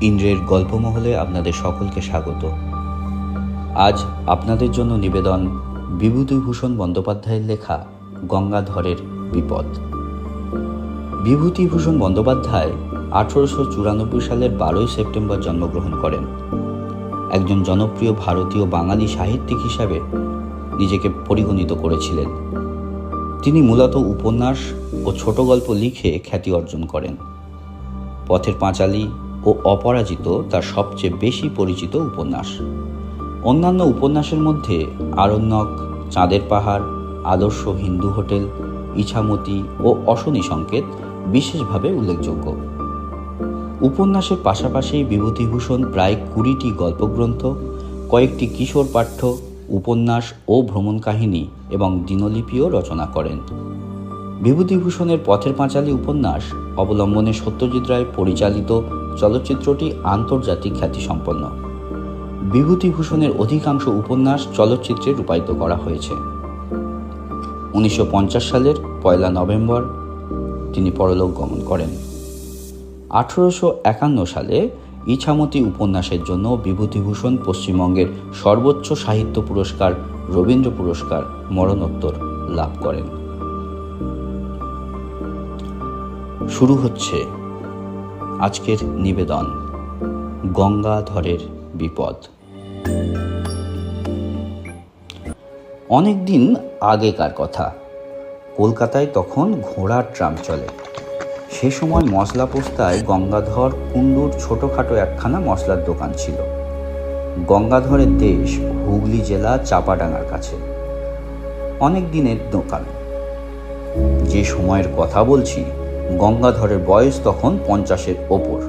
ইন্দ্রের গল্পমহলে আপনাদের সকলকে স্বাগত। আজ আপনাদের জন্য নিবেদন বিভূতিভূষণ বন্দ্যোপাধ্যায়ের লেখা গঙ্গাধরের বিপদ। বিভূতিভূষণ বন্দ্যোপাধ্যায় আঠারোশো চুরানব্বই সালের বারোই সেপ্টেম্বর জন্মগ্রহণ করেন। একজন জনপ্রিয় ভারতীয় বাঙালি সাহিত্যিক হিসাবে নিজেকে পরিগণিত করেছিলেন। তিনি মূলত উপন্যাস ও ছোট গল্প লিখে খ্যাতি অর্জন করেন। পথের পাঁচালী ও অপরাজিত তার সবচেয়ে বেশি পরিচিত উপন্যাস। অন্যান্য উপন্যাসের মধ্যে আরণ্যক, চাঁদের পাহাড়, আদর্শ হিন্দু হোটেল, ইছামতি ও অশনি সংকেত বিশেষভাবে উল্লেখযোগ্য। উপন্যাসের পাশাপাশি বিভূতিভূষণ প্রায় কুড়িটি গল্পগ্রন্থ, কয়েকটি কিশোর পাঠ্য, উপন্যাস ও ভ্রমণ কাহিনী এবং দিনলিপিও রচনা করেন। বিভূতিভূষণের পথের পাঁচালী উপন্যাস অবলম্বনে সত্যজিৎ রায় পরিচালিত চলচ্চিত্রটি আন্তর্জাতিক খ্যাতিসম্পন্ন। বিভূতিভূষণের অধিকাংশ উপন্যাস চলচ্চিত্রে রূপায়িত করা হয়েছে। উনিশশো পঞ্চাশ সালের পয়লা নভেম্বর তিনি পরলোক গমন করেন। আঠারোশো একান্ন সালে ইছামতি উপন্যাসের জন্য বিভূতিভূষণ পশ্চিমবঙ্গের সর্বোচ্চ সাহিত্য পুরস্কার রবীন্দ্র পুরস্কার মরণোত্তর লাভ করেন। শুরু হচ্ছে আজকের নিবেদন, গঙ্গাধরের বিপদ। অনেক দিন আগেকার কথা। কলকাতায় তখন ঘোড়ার ট্রাম চলে। সে সময় মশলা পোস্তায় গঙ্গাধর কুণ্ডুর ছোটোখাটো একখানা মশলার দোকান ছিল। গঙ্গাধরের দেশ হুগলি জেলা চাপাডাঙ্গার কাছে। অনেক দিনের দোকান। যে সময়ের কথা বলছি গঙ্গাধরের বয়স তখন পঞ্চাশের ওপর।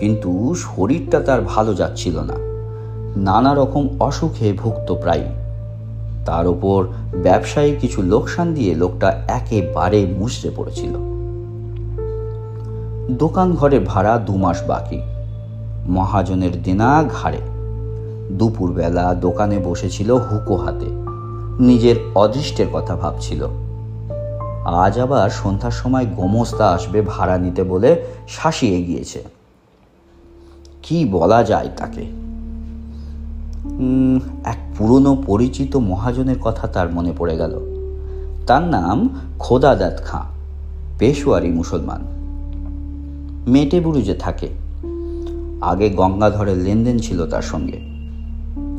কিন্তু শরীরটা তার ভালো যাচ্ছিল না। নানা রকম অসুখে ভুক্ত প্রায় তার ওপর ব্যবসায়ী কিছু লোকসান দিয়ে লোকটা একেবারে মুচড়ে পড়েছিল। দোকান ঘরে ভাড়া দু মাস বাকি। মহাজনের দেনা ঘাড়ে। দুপুরবেলা দোকানে বসেছিল হুকো হাতে। নিজের অদৃষ্টের কথা ভাবছিল। আজ আবার সন্ধ্যার সময় গোমস্তা আসবে ভাড়া নিতে বলে শাসিয়ে গিয়েছে কি বলা যায় তাকে? এক পুরনো পরিচিত মহাজনের কথা তার মনে পড়ে গেল। তার নাম খোদাদাত খাঁ পেশোয়ারি মুসলমান। মেটে বুরুজে থাকে। আগে গঙ্গাধরের লেনদেন ছিল তার সঙ্গে।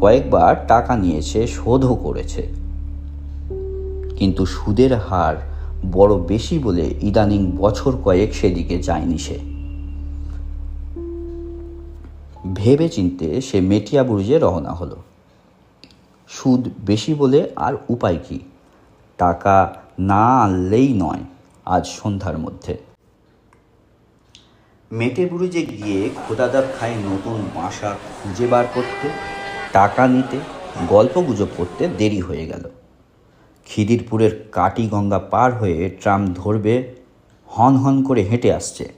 কয়েকবার টাকা নিয়েছে, শোধও করেছে। কিন্তু সুদের হার বড় বেশি বলে ইদানিং বছর কয়েক সেদিকে যায়নি সে। ভেবে চিনতে সে মেটিয়া বুরুজে রওনা হলো। সুদ বেশি বলে আর উপায় কি? টাকা না আনলেই নয় আজ সন্ধ্যার মধ্যে। মেটে বুরুজে গিয়ে খোদাদার খায় নতুন বাসা খুঁজে বার করতে, টাকা নিতে গল্প গুজব করতে দেরি হয়ে গেল। খিদিরপুরের কাটি গঙ্গা পার হয়ে ট্রাম ধরবে, হন হন করে হেঁটে আসছে।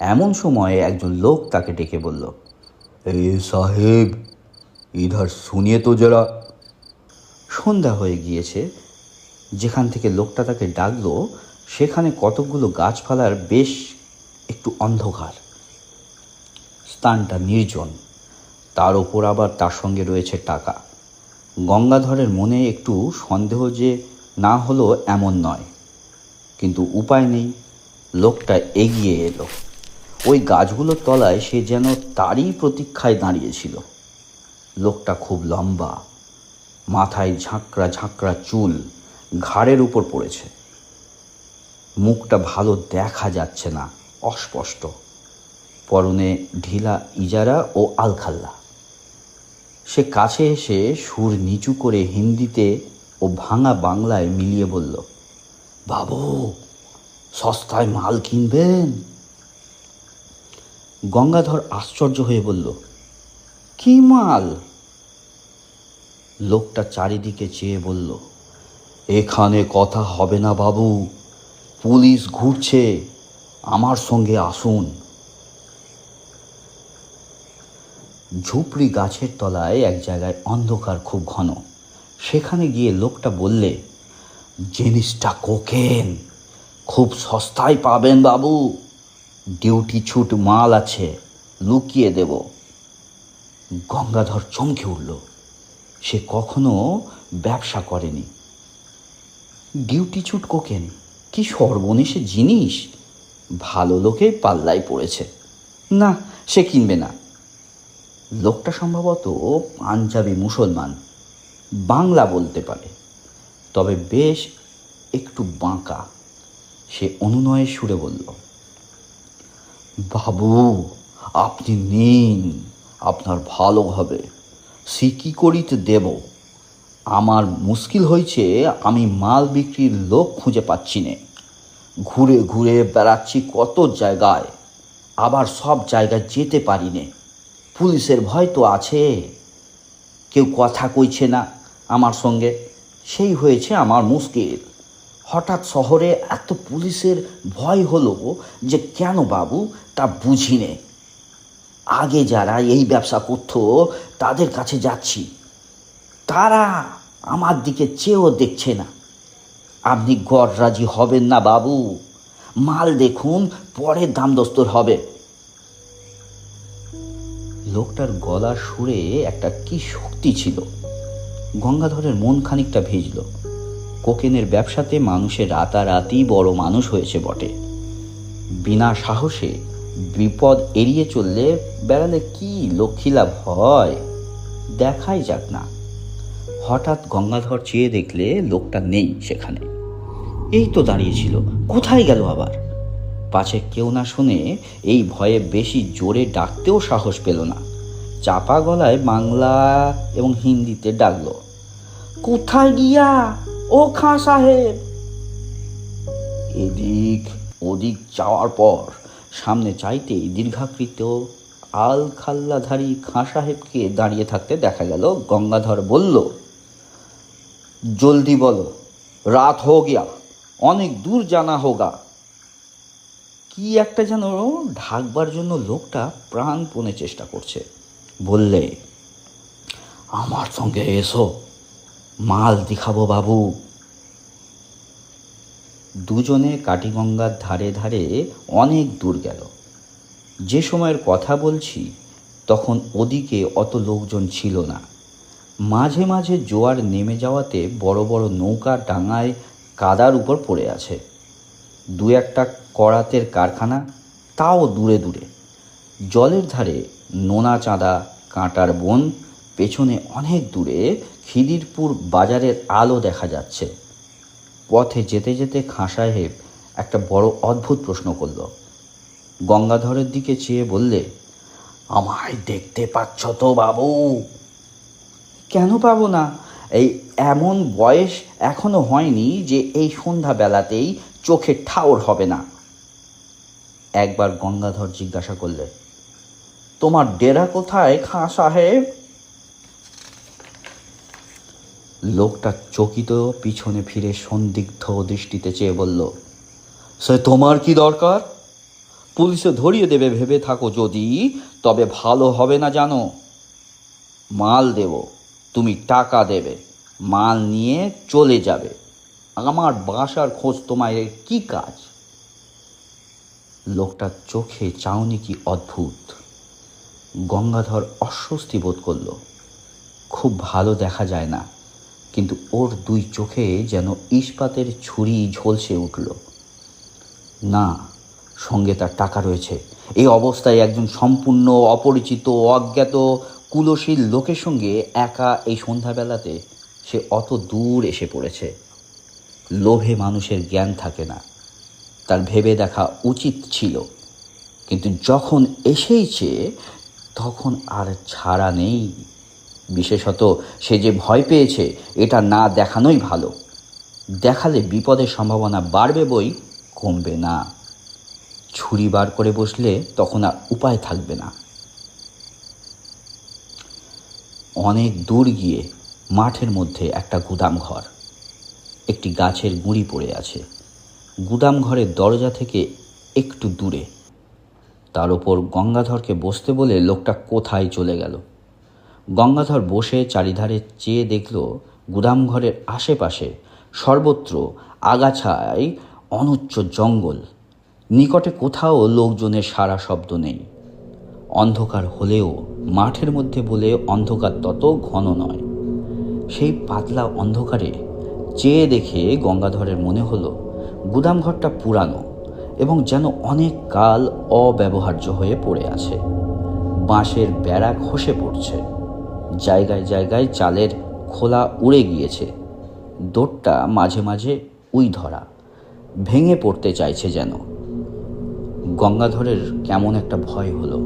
এমন সময়ে একজন লোক তাকে ডেকে বলল এ সাহেব, ইধার শুনিয়ে তো জরা সন্ধ্যা হয়ে গিয়েছে। যেখান থেকে লোকটা তাকে ডাকলো, সেখানে কতকগুলো গাছপালার বেশ একটু অন্ধকার। স্থানটা নির্জন, তার ওপর আবার তার সঙ্গে রয়েছে টাকা। গঙ্গাধরের মনে একটু সন্দেহ যে না হলো এমন নয়। কিন্তু উপায় নেই, লোকটা এগিয়ে এলো। ওই গাছগুলোর তলায় সে যেন তারই প্রতীক্ষায় দাঁড়িয়েছিল। লোকটা খুব লম্বা, মাথায় ঝাঁকড়া ঝাঁকড়া চুল, ঘাড়ের উপর পড়েছে। মুখটা ভালো দেখা যাচ্ছে না, অস্পষ্ট। পরনে ঢিলা ইজারা ও আলখাল্লা। সে কাছে এসে সুর নিচু করে হিন্দিতে ও ভাঙা বাংলায় মিলিয়ে বলল, বাবু, সস্তায় মাল কিনবেন? গঙ্গাধর আশ্চর্য হয়ে বলল, কি মাল? লোকটা চারিদিকে চেয়ে বলল, এখানে কথা হবে না বাবু, পুলিশ ঘুরছে, আমার সঙ্গে আসুন। ঝুপড়ি গাছের তলায় এক জায়গায় অন্ধকার খুব ঘন। সেখানে গিয়ে লোকটা বললে, জিনিসটা কোকেন। খুব সস্তায় পাবেন বাবু। ডিউটি ছুট মাল আছে, লুকিয়ে দেব। গঙ্গাধর চমকে উঠল। সে কখনো ব্যবসা করেনি। ডিউটি ছুট কোকেন? কি সর্বনেশে জিনিস? ভালো লোকে পাল্লায় পড়েছে। না, সে কিনবে না। লোকটা সম্ভবত পাঞ্জাবি মুসলমান। বাংলা বলতে পারে। তবে বেশ একটু বাঁকা। সে অনুনয়ের সুরে বলল, বাবু, আপনি নিন, আপনার ভালো হবে। সে কী করিতে দেব? আমার মুশকিল হয়েছে আমি মাল বিক্রির লোক খুঁজে পাচ্ছি নে। ঘুরে ঘুরে বেড়াচ্ছি কত জায়গায়, আবার সব জায়গায় যেতে পারি নে। পুলিশের ভয় তো আছে। কেউ কথা কইছে না আমার সঙ্গে। সেই হয়েছে আমার মুশকিল। হঠাৎ শহরে এত পুলিশের ভয় হলো যে কেন বাবু তা বুঝি নে আগে যারা এই ব্যবসা করতো, তাদের কাছে যাচ্ছি। তারা আমার দিকে চেয়েও দেখছে না। আপনি গড় রাজি হবেন না বাবু। মাল দেখুন, পরে দাম দস্তর হবে। লোকটার গলার সুরে একটা কি শক্তি ছিল। গঙ্গাধরের মন খানিকটা ভিজল। কোকেনের ব্যবসাতে মানুষের রাতারাতি বড় মানুষ হয়েছে বটে। বিনা সাহসে বিপদ এড়িয়ে চললে বেড়ালে কি লক্ষ্মী লাভ হয়, দেখাই যাক না। হঠাৎ গঙ্গাধর চেয়ে দেখলে লোকটা নেই সেখানে। এই তো দাঁড়িয়েছিল কোথায় গেল আবার? পাছে কেউ না শুনে এই ভয়ে বেশি জোরে ডাকতেও সাহস পেল না। চাপা গলায় বাংলা এবং হিন্দিতে ডাকলো, কোথায় গিয়া, ও খাঁ সাহেব? এদিক ওদিক যাওয়ার পর সামনে চাইতেই দীর্ঘাকৃত আল খাল্লাধারী খাঁ সাহেবকে দাঁড়িয়ে থাকতে দেখা গেল। গঙ্গাধর বলল, জলদি বলো, রাত হো গিয়া, অনেক দূর জানা হোগা। কি একটা যেন ঢাকবার জন্য লোকটা প্রাণপণে চেষ্টা করছে। বললে, আমার সঙ্গে এসো, মাল দেখাবো বাবু। দুজনে কাটিগঙ্গার ধারে ধারে অনেক দূর গেল। যে সময়ের কথা বলছি, তখন ওদিকে অত লোকজন ছিল না। মাঝে মাঝে জোয়ার নেমে যাওয়াতে বড় বড় নৌকা ডাঙায় কাদার উপর পড়ে আছে। দু একটা করাতের কারখানা, তাও দূরে দূরে। জলের ধারে নোনা চাঁদা, কাঁটার বন, পেছনে অনেক দূরে খিদিরপুর বাজারের আলো দেখা যাচ্ছে। পথে যেতে যেতে খাঁ সাহেব একটা বড় অদ্ভুত প্রশ্ন করল। গঙ্গাধরের দিকে চেয়ে বললে, আমায় দেখতে পাচ্ছ তো বাবু? কেন পাবো না? এই এমন বয়স এখনও হয়নি যে এই সন্ধ্যাবেলাতেই চোখে ঠাউর হবে না। একবার গঙ্গাধর জিজ্ঞাসা করলে তোমার ডেরা কোথায় খাঁ সাহেব? লোকটা চকিত পিছনে ফিরে সন্দিগ্ধ দৃষ্টিতে চেয়ে বলল, সে তোমার কি দরকার? পুলিশে ধরিয়ে দেবে, ভেবে থাকো যদি, তবে ভালো হবে না জানো। মাল দেব, তুমি টাকা দেবে, মাল নিয়ে চলে যাবে। আমার বাসার খোঁজ তোমায় কি কাজ? লোকটার চোখে চাউনি কি অদ্ভুত। গঙ্গাধর অস্বস্তি বোধ করল, খুব ভালো দেখা যায় না, কিন্তু ওর দুই চোখে যেন ইস্পাতের ছুরি ঝলসে উঠল। না, সঙ্গে তার টাকা রয়েছে। এই অবস্থায় একজন সম্পূর্ণ অপরিচিত, অজ্ঞাত, কুলশীল লোকের সঙ্গে একা এই সন্ধ্যাবেলাতে সে অত দূর এসে পড়েছে। লোভে মানুষের জ্ঞান থাকে না। তার ভেবে দেখা উচিত ছিল। কিন্তু যখন এসেইছে, তখন আর ছাড়া নেই। বিশেষত সে যে ভয় পেয়েছে, এটা না দেখানোই ভালো। দেখালে বিপদের সম্ভাবনা বাড়বে বই কমবে না। ছুরি বার করে বসলে তখন আর উপায় থাকবে না। অনেক দূর গিয়ে মাঠের মধ্যে একটা গুদাম ঘর একটি গাছের গুঁড়ি পড়ে আছে। গুদাম ঘরের দরজা থেকে একটু দূরে। তার ওপর গঙ্গাধরকে বসতে বলে লোকটা কোথায় চলে গেল। গঙ্গাধর বসে চারিধারে চেয়ে দেখল গুদাম ঘরের আশেপাশে সর্বত্র আগাছায় অনুচ্চ জঙ্গল। নিকটে কোথাও লোকজনের সারা শব্দ নেই। অন্ধকার হলেও মাঠের মধ্যে বলে অন্ধকার তত ঘন নয়। সেই পাতলা অন্ধকারে চেয়ে দেখে গঙ্গাধরের মনে হলো গুদামঘরটা পুরানো এবং যেন অনেক কাল অব্যবহার্য হয়ে পড়ে আছে। বাঁশের বেড়া খসে পড়ছে। জায়গায় জায়গায় চালের খোলা উড়ে গিয়েছে। দোরটা মাঝে মাঝে উই ধরা, ভেঙে পড়তে চাইছে যেন। গঙ্গাধরের কেমন একটা ভয় হলো।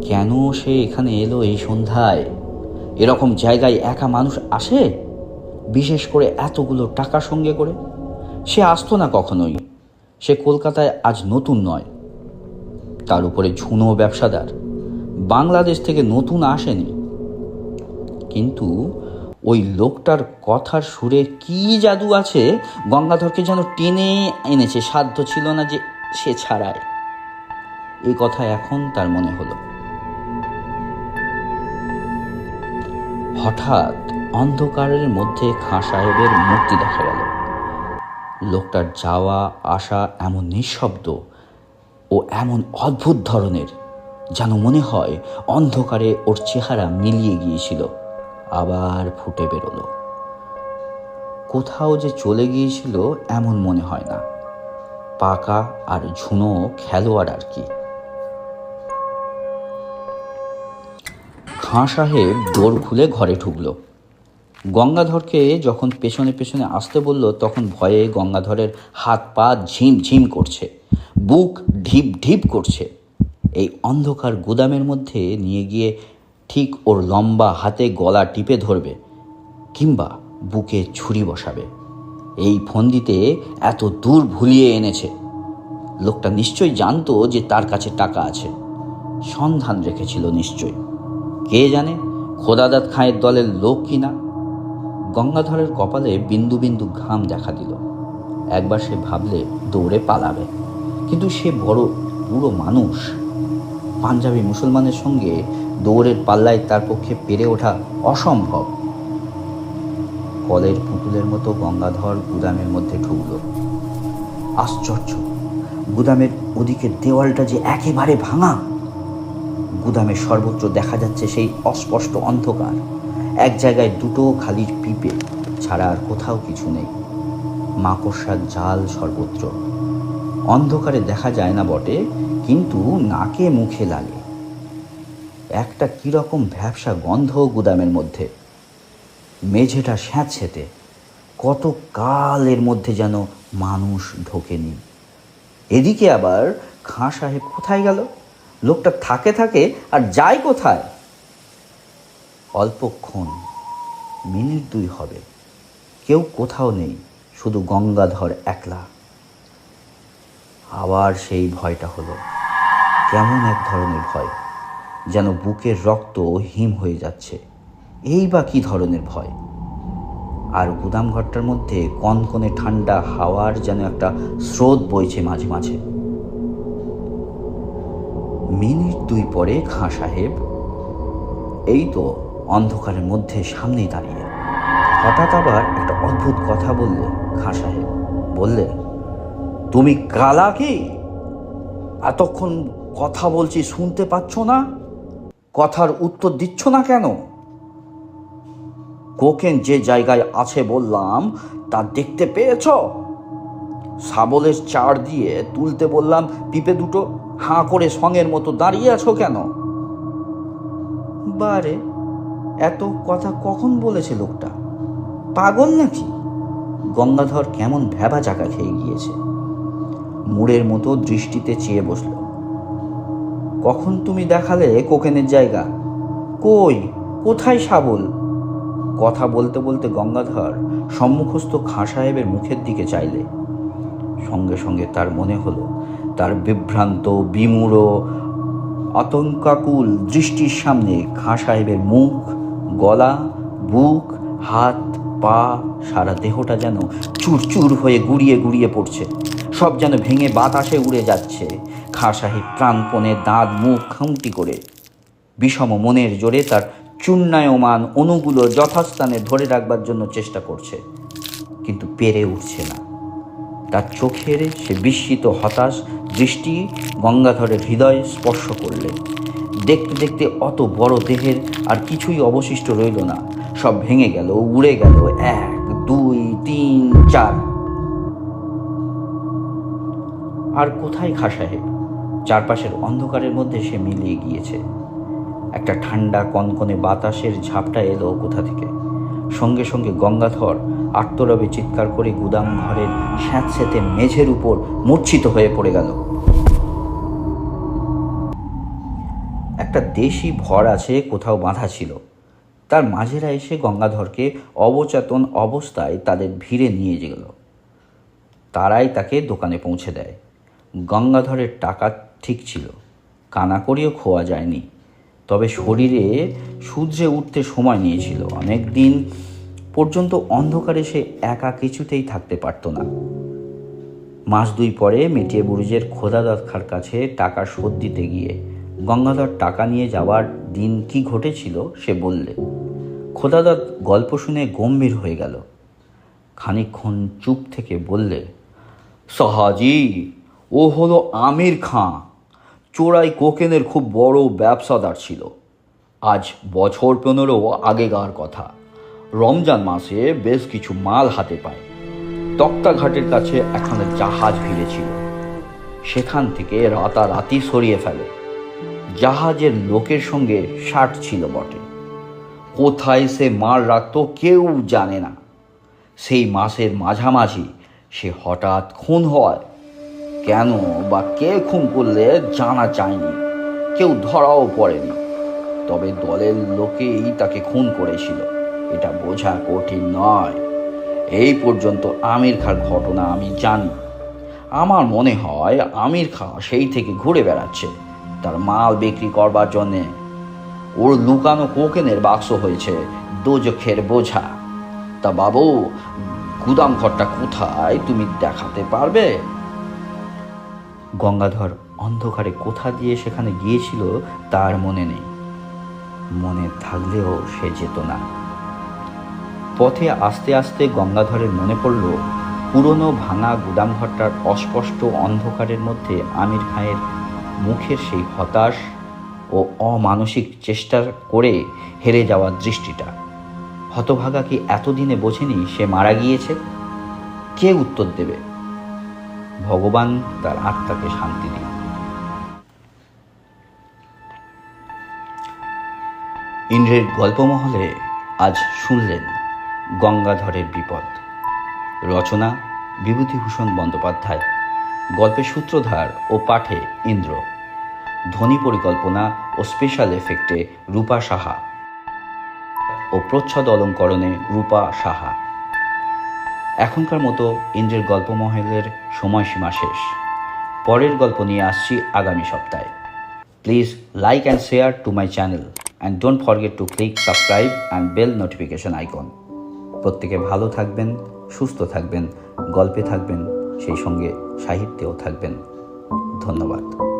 কেন সে এখানে এলো এই সন্ধ্যায়? এরকম জায়গায় একা মানুষ আসে? বিশেষ করে এতগুলো টাকা সঙ্গে করে? সে আসতো না কখনোই। সে কলকাতায় আজ নতুন নয়। তার উপরে ঝুনো ব্যবসাদার। বাংলাদেশ থেকে নতুন আসেনি। কিন্তু ওই লোকটার কথার সুরে কি জাদু আছে, গঙ্গাধরকে যেন টেনে এনেছে, সাধ্য ছিল না যে সে ছাড়ায়। এই কথা এখন তার মনে হলো। হঠাৎ অন্ধকারের মধ্যে খাঁ সাহেবের মূর্তি দেখা গেল। লোকটার যাওয়া, আসা এমন নিঃশব্দ ও এমন অদ্ভুত ধরনের যেন মনে হয় অন্ধকারে ওর চেহারা মিলিয়ে গিয়েছিল। আবার ফুটে বেরোলো। কোথাও যে চলে গিয়েছিল এমন মনে হয় না। পাকা আর ঝুনো খেলোয়াড় আর কি। খাঁ সাহেব দোর খুলে ঘরে ঢুকলো। গঙ্গাধরকে যখন পেছনে পেছনে আসতে বলল, তখন ভয়ে গঙ্গাধরের হাত পা ঝিম ঝিম করছে, বুক ঢিপ ঢিপ করছে। এই অন্ধকার গুদামের মধ্যে নিয়ে গিয়ে ঠিক ওর লম্বা হাতে গলা টিপে ধরবে, কিংবা বুকে ছুরি বসাবে। এই ফন্দিতে এত দূর ভুলিয়ে এনেছে। লোকটা নিশ্চয়ই জানতো যে তার কাছে টাকা আছে। সন্ধান রেখেছিল নিশ্চয়ই। কে জানে খোদাদাত খাঁয়ের দলের লোক কিনা। গঙ্গাধরের কপালে বিন্দু বিন্দু ঘাম দেখা দিল। একবার সে ভাবলে দৌড়ে পালাবে। কিন্তু সে বড় বুড়ো মানুষ। পাঞ্জাবি মুসলমানের সঙ্গে দৌড়ের পাল্লায় তার পক্ষে পেরে ওঠা অসম্ভব। কলের পুতুলের মতো গঙ্গাধর গুদামের মধ্যে ঢুকল। আশ্চর্য, গুদামের ওদিকে দেওয়ালটা যে একেবারে ভাঙা। গুদামের সর্বত্র দেখা যাচ্ছে সেই অস্পষ্ট অন্ধকার। এক জায়গায় দুটো খালি পিপে ছাড়া আর কোথাও কিছু নেই। মাকড়সার জাল সর্বত্র। অন্ধকারে দেখা যায় না বটে, কিন্তু নাকে মুখে লাগে। একটা কীরকম ভ্যাবসা গন্ধ গুদামের মধ্যে। মেঝেটা স্যাঁতসেঁতে, কত কাল এর মধ্যে যেন মানুষ ঢোকেনি। এদিকে আবার খাঁ সাহেব কোথায় গেল? লোকটা থাকে থাকে আর যায় কোথায়? অল্পক্ষণ মিনিট দুই হবে। কেউ কোথাও নেই, শুধু গঙ্গাধর একলা। আবার সেই ভয়টা হলো, কেমন এক ধরনের ভয়, যেন বুকের রক্ত হিম হয়ে যাচ্ছে। এই বা কী ধরনের ভয়? আর গুদামঘরটার মধ্যে কনকনে ঠান্ডা হাওয়ার যেন একটা স্রোত বইছে মাঝে মাঝে। মিনিট দুই পরে খাঁ সাহেব, এই তো অন্ধকারের মধ্যে সামনেই দাঁড়িয়ে। হঠাৎ আবার একটা অদ্ভুত কথা বললে খাঁ সাহেব। বললে, তুমি কালা কি? এতক্ষণ কথা বলছি শুনতে পাচ্ছ না? কথার উত্তর দিচ্ছ না কেন? কোকেন যে জায়গায় আছে বললাম, তা দেখতে পেয়েছ? শাবলের চার দিয়ে তুলতে বললাম, পিপে দুটো হাঁ করে সঙের মতো দাঁড়িয়ে আছো কেন? বারে এত কথা কখন বলেছে লোকটা? পাগল নাকি? গঙ্গাধর কেমন ভ্যাবা চাকা খেয়ে গিয়েছে। মুড়ের মতো দৃষ্টিতে চেয়ে বসল। কখন তুমি দেখালে কোকেনের জায়গা? কই? কোথায় শাবল? কথা বলতে বলতে গঙ্গাধর সম্মুখস্থ খাঁ সাহেবের মুখের দিকে চাইলে। সঙ্গে সঙ্গে তার মনে হলো, তার বিভ্রান্ত, বিমূঢ়, আতঙ্কাকুল দৃষ্টির সামনে খাঁ সাহেবের মুখ গলা, বুক, হাত, পা, সারা দেহটা যেন চুরচুর হয়ে গুড়িয়ে গুড়িয়ে পড়ছে। সব যেন ভেঙে বাতাসে উড়ে যাচ্ছে। খাঁ সাহেব প্রাণপণে দাঁত, মুখ খামটি করে। বিষম মনের জোরে তার চূর্ণায়মান অণুগুলো যথাস্থানে ধরে রাখবার জন্য চেষ্টা করছে। কিন্তু পেরে উঠছে না। তার চোখের সে বিস্মিত হতাশ দৃষ্টি গঙ্গাধরের হৃদয় স্পর্শ করলে। দেখতে দেখতে অত বড় দেহের আর কিছুই অবশিষ্ট রইল না। সব ভেঙে গেল, উড়ে গেল, এক, দুই, তিন, চার। আর কোথায় খা সাহেব? চারপাশের অন্ধকারের মধ্যে সে মিলিয়ে গিয়েছে। একটা ঠান্ডা কনকনে বাতাসের ঝাপটা এলো কোথা থেকে? সঙ্গে সঙ্গে গঙ্গাধর আত্মরবে চিৎকার করে গুদাম ঘরের স্যাঁতস্যাঁতে মেঝের উপর মূর্ছিত হয়ে পড়ে গেল। একটা দেশি ভর আছে, কোথাও বাঁধা ছিল। তার মাঝেরা এসে গঙ্গাধরকে অবচেতন অবস্থায় তাদের ভিড়ে নিয়ে গেল। তারাই তাকে দোকানে পৌঁছে দেয়। গঙ্গাধরের টাকা ঠিক ছিল। কানা কানাকড়িও খোয়া যায়নি। তবে শরীরে সূর্যে উঠতে সময় নিয়েছিল। অনেক দিন পর্যন্ত অন্ধকারে সে একা কিছুতেই থাকতে পারত না। মাস দুই পরে মেটিয়ে বুরুজের খোদাদাত খার কাছে টাকা শোধ দিতে গিয়ে গঙ্গাধর টাকা নিয়ে যাওয়ার দিন কি ঘটেছিল সে বললে খোদাদাত গল্প শুনে গম্ভীর হয়ে গেল। খানিকক্ষণ চুপ থেকে বললে, সাহাজি, ও হলো আমির খাঁ। চোরাই কোকেনের খুব বড় ব্যবসাদার ছিল। আজ বছর পনেরো আগেকার কথা। রমজান মাসে বেশ কিছু মাল হাতে পায়। তক্তাঘাটের কাছে এখন জাহাজ ভিড়েছিল। সেখান থেকে রাতারাতি সরিয়ে ফেলে। জাহাজের লোকের সঙ্গে ষাট ছিল বটে। কোথায় সে মাল রাখতো কেউ জানে না। সেই মাসের মাঝামাঝি সে হঠাৎ খুন হয়। কেন বা কে খুন করলে জানা যায়নি। কেউ ধরাও পড়েনি। তবে দলের লোকেই তাকে খুন করেছিল। এটা বোঝা কঠিন নয়। এই পর্যন্ত আমির খার ঘটনা আমি জানি। আমার মনে হয় আমির খা সেই থেকে ঘুরে বেড়াচ্ছে। তার মাল বিক্রি করবার জন্যে। ওর লুকানো কোকেনের বাক্স হয়েছে, দোজখের বোঝা। তা বাবু, গুদাম ঘরটা কোথায় তুমি দেখাতে পারবে? গঙ্গাধর অন্ধকারে কোথা দিয়ে সেখানে গিয়েছিল তার মনে নেই। মনে থাকলেও সে যেত না। পথে আস্তে আস্তে গঙ্গাধরের মনে পড়ল, পুরনো ভাঙা গুদামঘরটার অস্পষ্ট অন্ধকারের মধ্যে আমির খাঁয়ের মুখের সেই হতাশ ও অমানসিক চেষ্টা করে হেরে যাওয়ার দৃষ্টিটা। হতভাগা কি এতদিনে বোঝেনি সে মারা গিয়েছে? কে উত্তর দেবে? ভগবান তার আত্মাকে শান্তি দিন। ইন্দ্রের গল্পমহলে আজ শুনলেন গঙ্গাধরের বিপদ। রচনা বিভূতিভূষণ বন্দ্যোপাধ্যায়। গল্পের সূত্রধার ও পাঠে ইন্দ্র। ধ্বনি পরিকল্পনা ও স্পেশাল এফেক্টে রূপা সাহা। ও প্রচ্ছদ অলঙ্করণে রূপা সাহা। এখনকার মতো ইন্দ্রের গল্পমহলের সময়সীমা শেষ। পরের গল্প নিয়ে আসছি আগামী সপ্তাহে। Please like and share to my channel and don't forget to click subscribe and bell notification icon প্রত্যেকে ভালো থাকবেন, সুস্থ থাকবেন, গল্পে থাকবেন। সেই সঙ্গে সাহিত্যেও থাকবেন। ধন্যবাদ।